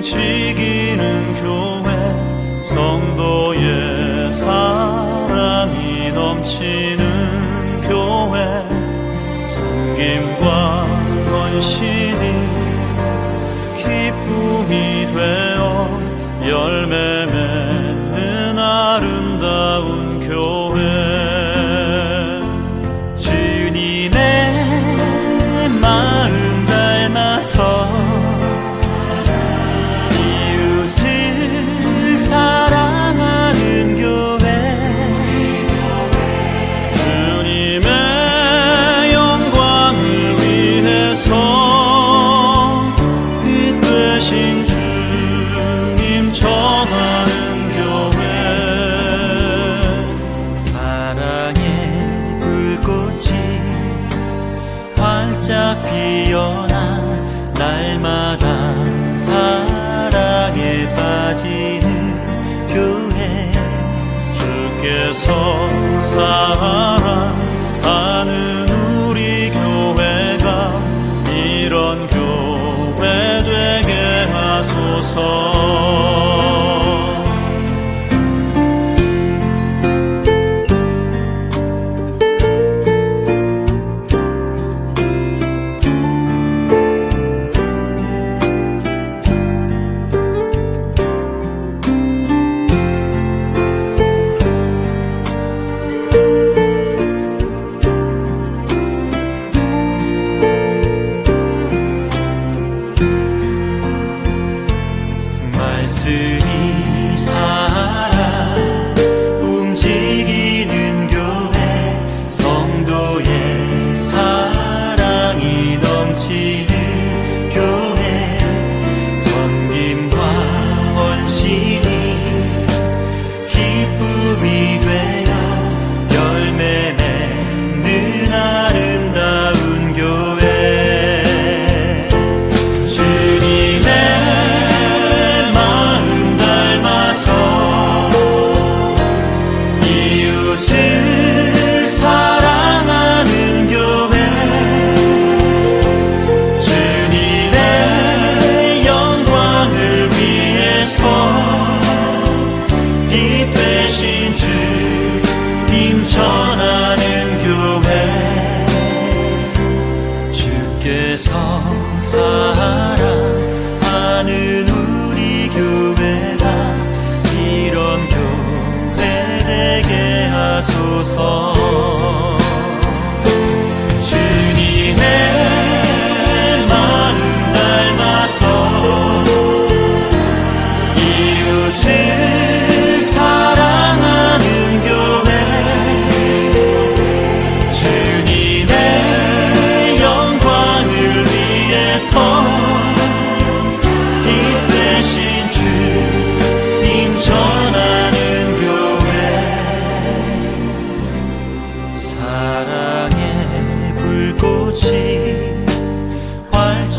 움직이는 교회 성도의 사랑이 넘치는 교회 섬김과 헌신이 기쁨이 되어 열매 맺는 아름다운 교회. 주님의 마음 활짝 되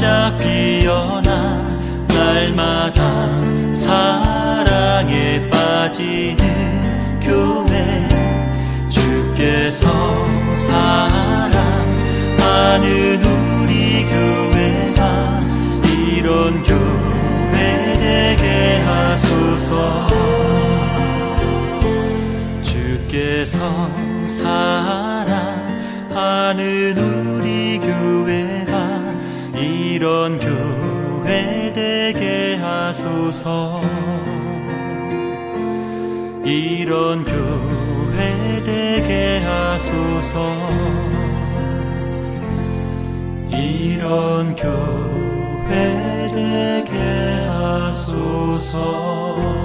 활짝 피어나 날마다 사랑에 빠지는 교회. 주께서 사랑하는 우리 교회가 이런 교회 되게 하소서. 주께서 사랑하는 우리 이런 교회 되게 하소서. 이런 교회 되게 하소서. 이런 교회 되게 하소서